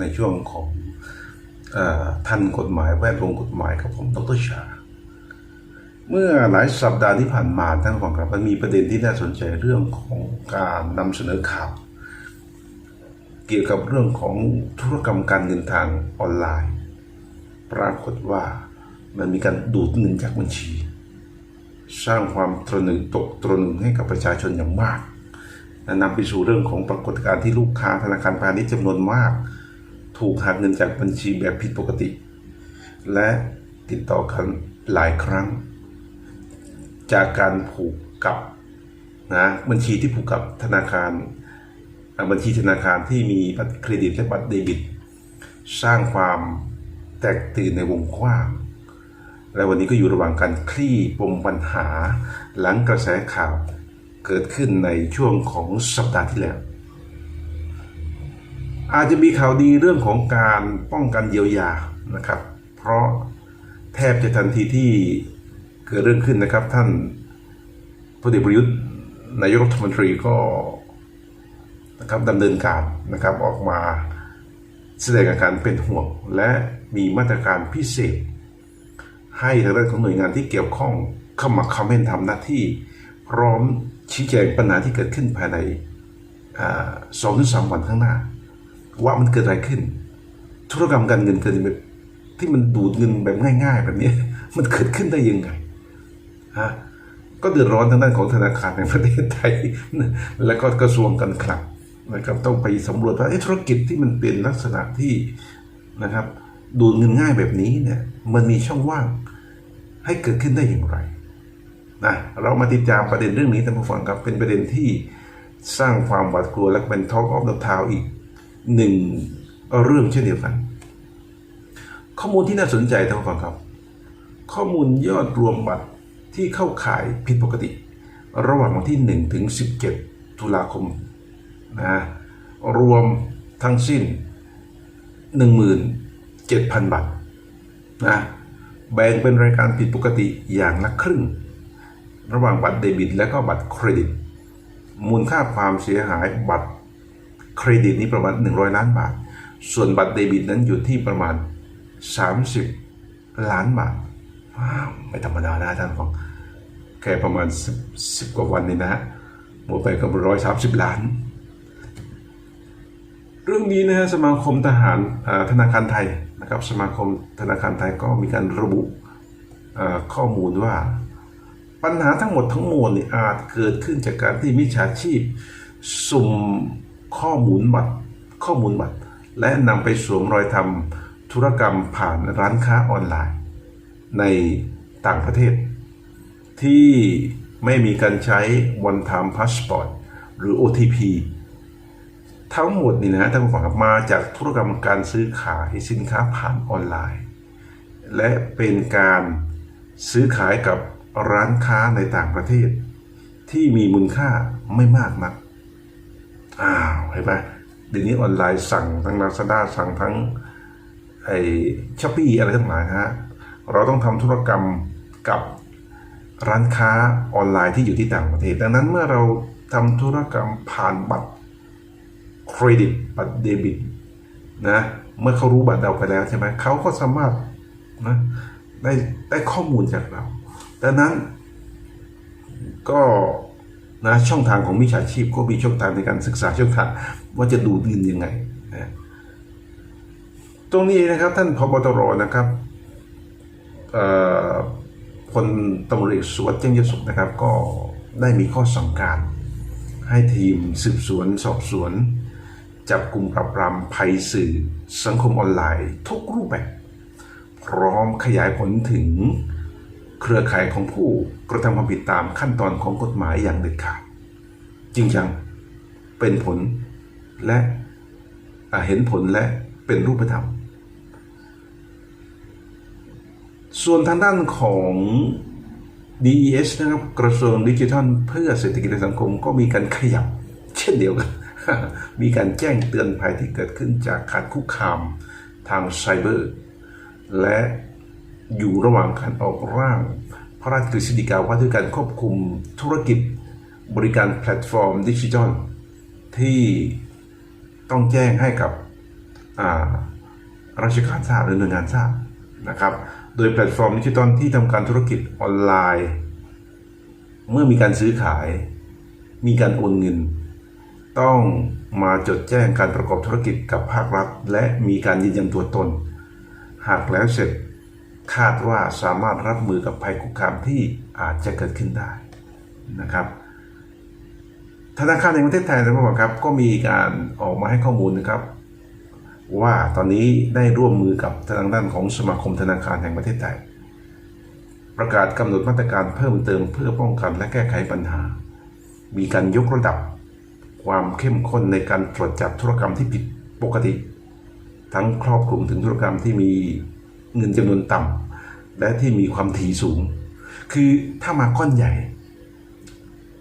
ในช่วงของออทันกฎหมายแวดวงกฎหมายครับผมดรชา เมื่อหลายสัปดาห์ที่ผ่านมาท่านผู้ฟังครับมันมีประเด็นที่น่าสนใจเรื่องของการนำเสนอข่าว เกี่ยวกับเรื่องของธุรกรรมการเงินทางออนไลน์ ปรากฏว่ามันมีการดูดเงินจากบัญชี สร้างความตระหนึกตกตระหนึกให้กับประชาชนอย่างมากและนำไปสู่เรื่องของปรากฏการณ์ที่ลูกค้าธนาคารพาณิชย์จำนวนมาก ถูกหักเงินจากบัญชีแบบผิดปกติ และติดต่อกันหลายครั้ง จากการผูกกับนะบัญชีที่ผูกกับธนาคาร บัญชีธนาคารที่มีบัตรเครดิตและบัตรเดบิต สร้างความแตกตื่นในวงกว้าง และวันนี้ก็อยู่ระหว่างการคลี่ปมปัญหา หลังกระแสข่าวเกิดขึ้นในช่วงของสัปดาห์ที่แล้ว อาจจะมีข่าวดีเรื่องของการป้องกันเยียวยานะครับ เพราะแทบจะทันทีที่เกิดเรื่องขึ้นนะครับ ท่านพลเอกประยุทธ์นายกรัฐมนตรีก็นะครับดำเนินการนะครับออกมาแสดงอาการเป็นห่วง และมีมาตรการพิเศษ ให้ทางด้านของหน่วยงานที่เกี่ยวข้องเข้ามาคอมเมนต์ทำหน้าที่ พร้อมชี้แจงปัญหาที่เกิดขึ้นภายในสองถึงสามวันข้างหน้า ว่ามันเกิดอะไรขึ้น ธุรกรรมการเงินเกิดแบบที่มันดูดเงินแบบง่าย ๆ แบบนี้ มันเกิดขึ้นได้ยังไงฮะก็เดือดร้อนทางด้านของธนาคารในประเทศไทย และก็กระทรวงการคลังนะครับต้องไปสำรวจว่าธุรกิจที่มันเป็นลักษณะที่นะครับ ดูดเงินง่ายแบบนี้เนี่ย มันมีช่องว่างให้เกิดขึ้นได้อย่างไรนะเรามาติดตามประเด็นเรื่องนี้ท่านผู้ฟังครับเป็นประเด็นที่สร้างความหวาดกลัวและเป็น Talk of the Town อีก หนึ่งเรื่องเช่นเดียวกัน ข้อมูลที่น่าสนใจท่านผู้ฟังครับ ข้อมูลยอดรวมบัตรที่เข้าข่ายผิดปกติ ระหว่างวันที่1ถึง17 ตุลาคมนะรวมทั้งสิ้น 17,000 บาทนะแบ่งเป็นรายการผิดปกติอย่างละครึ่ง ระหว่างบัตรเดบิตและก็บัตรเครดิต มูลค่าความเสียหายบัตร เครดิตนี้ประมาณ 100 ล้านบาท ส่วนบัตรเดบิตนั้นอยู่ที่ประมาณ 30 ล้านบาทว้าวไม่ธรรมดานะท่านฟังแค่ประมาณ 10 กว่าวันนี่นะฮะหมดไปก็ร้อยสามสิบล้าน เรื่องนี้นะฮะสมาคมทหารธนาคารไทยนะครับสมาคมธนาคารไทยก็มีการระบุข้อมูลว่า ปัญหาทั้งหมดทั้งมวลนี่อาจเกิดขึ้นจากการที่มิจฉาชีพ สุ่ม ข้อมูลบัตร ข้อมูลบัตร และนำไปสวมรอยทำธุรกรรมผ่านร้านค้าออนไลน์ ในต่างประเทศ ที่ไม่มีการใช้ one time passport หรือ OTP ทั้งหมดนี่นะท่านผู้ฟังครับมาจากธุรกรรมการซื้อขายสินค้าผ่านออนไลน์ และเป็นการซื้อขายกับร้านค้าในต่างประเทศ ที่มีมูลค่าไม่มากนักอ้าว เห็นไหมเดี๋ยวนี้ออนไลน์สั่งทั้ง Lazada สั่งทั้งไอช้อปปี้อะไรทั้งหลายฮะเราต้องทำธุรกรรมกับร้านค้าออนไลน์ที่อยู่ที่ต่างประเทศ ดังนั้นเมื่อเราทำธุรกรรมผ่านบัตรเครดิตบัตรเดบิตนะเมื่อเขารู้บัตรเราไปแล้วใช่ไหมเขาก็สามารถนะได้ได้ข้อมูลจากเรา ดังนั้นก็ นะช่องทางของมิจฉาชีพก็มีช่องทางในการศึกษาช่องทางว่าจะดูดินยังไงนะตรงนี้นะครับท่านพบตรนะครับพลตำรวจสุวัสดิ์เจ้งยศสุขนะครับ ก็ได้มีข้อสั่งการ ให้ทีมสืบสวนสอบสวน จับกลุ่มปราบปรามภัยสื่อสังคมออนไลน์ ทุกรูปแบบ พร้อมขยายผลถึง เครือข่ายของผู้กระทำความผิดตามขั้นตอนของกฎหมายอย่างเด็ดขาดจริงจังเป็นผลและเห็นผลและเป็นรูปธรรม ส่วนทางด้านของ DES นะครับกระทรวงดิจิทัล เพื่อเศรษฐกิจและสังคมก็มีการขยับ เช่นเดียวกัน มีการแจ้งเตือนภัยที่เกิดขึ้นจากการคุกคามทางไซเบอร์ และ อยู่ระหว่างการออกร่าง พระราชกฤษฎีกาว่าด้วยการควบคุมธุรกิจบริการแพลตฟอร์มดิจิทัลที่ต้องแจ้งให้กับราชการทราบหรือหน่วยงานทราบนะครับ โดยแพลตฟอร์มดิจิตอลที่ทำการธุรกิจออนไลน์ เมื่อมีการซื้อขาย มีการโอนเงิน ต้องมาจดแจ้งการประกอบธุรกิจกับภาครัฐ และมีการยืนยันตัวตน หากแล้วเสร็จ คาดว่าสามารถรับมือกับภัยคุกคามที่อาจจะเกิดขึ้นได้นะครับธนาคารแห่งประเทศไทยนะครับครับก็มีการออกมาให้ข้อมูลนะครับ ว่าตอนนี้ได้ร่วมมือกับทางด้านของสมาคมธนาคารแห่งประเทศไทย ประกาศกำหนดมาตรการเพิ่มเติมเพื่อป้องกันและแก้ไขปัญหา มีการยกระดับความเข้มข้นในการตรวจจับธุรกรรมที่ผิดปกติ ทั้งครอบคลุมถึงธุรกรรมที่มี เงินจำนวนต่ำและที่มีความถี่สูง คือถ้ามาก้อนใหญ่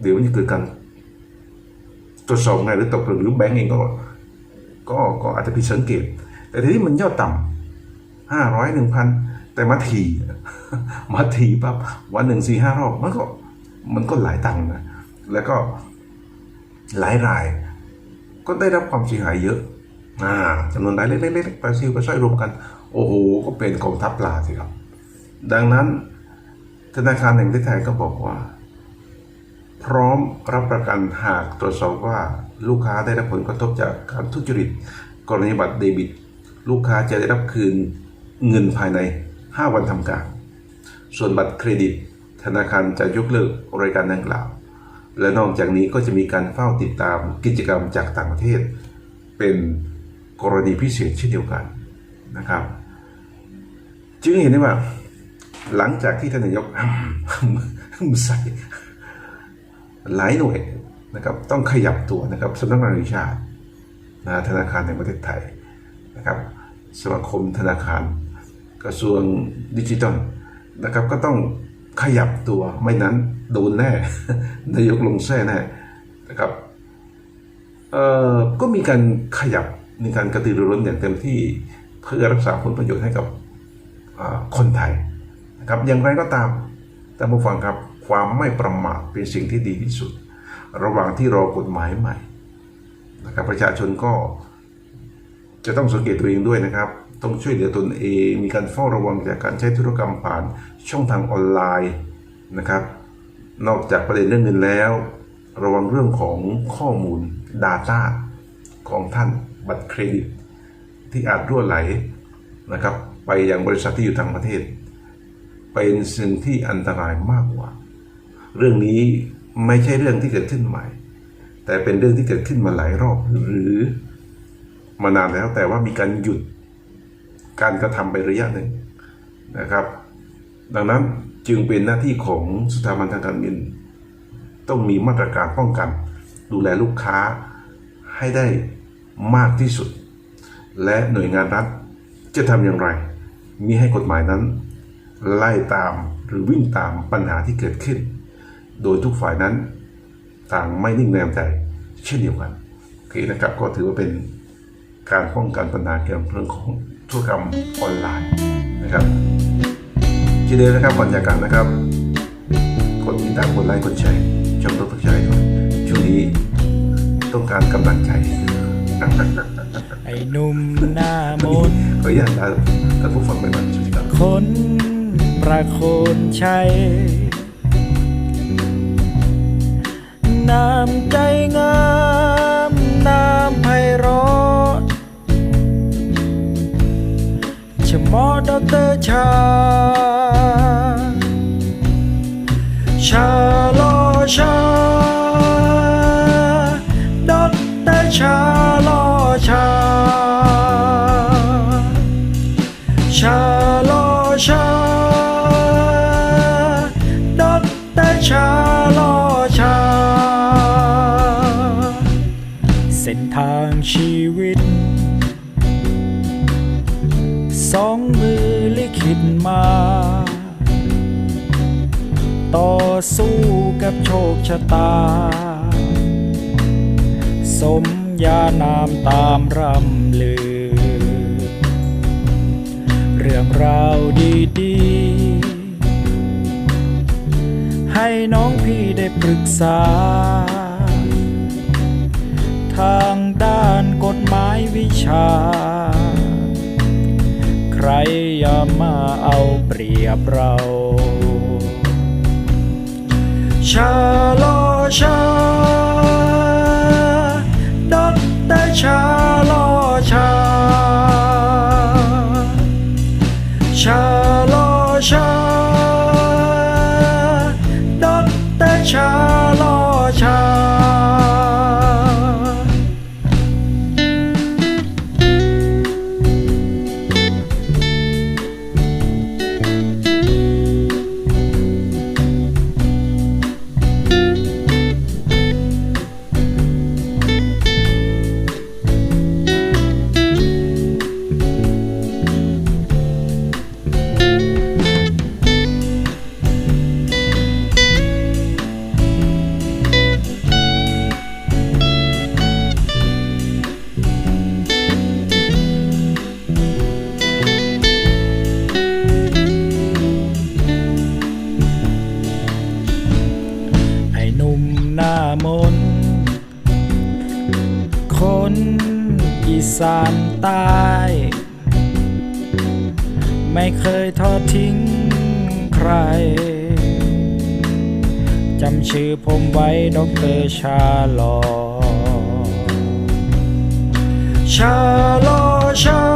เดี๋ยวมันจะเกิดการตรวจสอบไงหรือตกหรือแบงก์เองก็ก็ก็อาจจะผิดสังเกต แต่ทีนี้มันยอดต่ำห้าร้อยหนึ่งพันแต่มาทีมาทีปั๊บวันหนึ่งสี่ห้ารอบมันก็มันก็หลายตังค์นะแล้วก็หลายราย ก็ได้รับความเสียหายเยอะอ่าจำนวนรายเล็กๆๆปซิวปลาสร้อยรวมกัน โอ้โหก็เป็นกองทัพปลาสิครับ ดังนั้นธนาคารแห่งประเทศไทยก็บอกว่า พร้อมรับประกันหากตรวจสอบว่าลูกค้าได้รับผลกระทบจากการทุจริต กรณีบัตรเดบิต ลูกค้าจะได้รับคืนเงินภายใน 5 วันทำการ ส่วนบัตรเครดิต ธนาคารจะยกเลิกรายการดังกล่าว และนอกจากนี้ก็จะมีการเฝ้าติดตามกิจกรรมจากต่างประเทศ เป็นกรณีพิเศษเช่นเดียวกันนะครับ จึงเห็นได้ว่า หลังจากที่ท่านนายกใส่หลายหน่วยนะครับต้องขยับตัวนะครับสำนักงานแห่งชานะธนาคารแห่งประเทศไทยนะครับสมาคมธนาคาร กระทรวงดิจิทัลนะครับก็ต้องขยับตัวไม่นั้นโดนแน่นายกลงแท้แน่นะครับเอ่อก็มีการขยับมีการกระตือรือร้นอย่างเต็มที่เพื่อรักษาผลประโยชน์ให้กับ คนไทยนะครับอย่างไรก็ตามท่านผู้ฟังครับความไม่ประมาทเป็นสิ่งที่ดีที่สุด ระหว่างที่รอกฎหมายใหม่นะครับประชาชนก็จะต้องสังเกตตัวเองด้วยนะครับ ต้องช่วยเหลือตนเอง มีการเฝ้าระวังจากการใช้ธุรกรรมผ่านช่องทางออนไลน์นะครับ นอกจากประเด็นเรื่องเงินแล้ว ระวังเรื่องของข้อมูล Data ของท่านบัตรเครดิต ที่อาจรั่วไหลนะครับ ไปยังบริษัทที่อยู่ต่างประเทศ เป็นสิ่งที่อันตรายมากกว่า เรื่องนี้ไม่ใช่เรื่องที่เกิดขึ้นใหม่ แต่เป็นเรื่องที่เกิดขึ้นมาหลายรอบหรือมานานแล้วแต่ว่ามีการหยุดการกระทำไประยะหนึ่งนะครับ ดังนั้นจึงเป็นหน้าที่ของสถาบันทางการเงิน ต้องมีมาตรการป้องกัน ดูแลลูกค้าให้ได้มากที่สุด และหน่วยงานรัฐจะทำอย่างไร มีให้กฎหมายนั้น ไล่ตามหรือวิ่งตามปัญหาที่เกิดขึ้น โดยทุกฝ่ายนั้นต่างไม่นิ่งแนมใจเช่นเดียวกันโอเคนะครับก็ถือว่าเป็นการป้องกันปัญหาเกี่ยวกับเรื่องของธุรกรรมออนไลน์นะครับทีเดียวนะครับก่อนจากกันนะครับกดติดตามกดไลค์กดแชร์ช่องตัวทุกใจด้วยช่วงนี้ต้องการกำลังใจ ไอ้หนุ่มหน้ามนต์ขออนุญาตลาท่านผู้ฟังไปก่อนสวัสดีครับคนประโคนชัยน้ำใจงามน้ำไพเราะชะมอดอกเตอร์ชา ชาลอชา ชา ชาลอชาดอกเตอร์ชาลอชา เส้นทางชีวิต สองมือลิขิตมา ต่อสู้กับโชคชะตา สม ญานามตามรำลือ เรื่องราวดีๆ ให้น้องพี่ได้ปรึกษา ทางด้านกฎหมายวิชา ใครอย่ามาเอาเปรียบเราชาลอชา ชาลอชาชาลอชา มน คนอีสานใต้ไม่เคยทอดทิ้งใคร จำชื่อผมไว้ดอกเตอร์ชาลอ ชาลอชา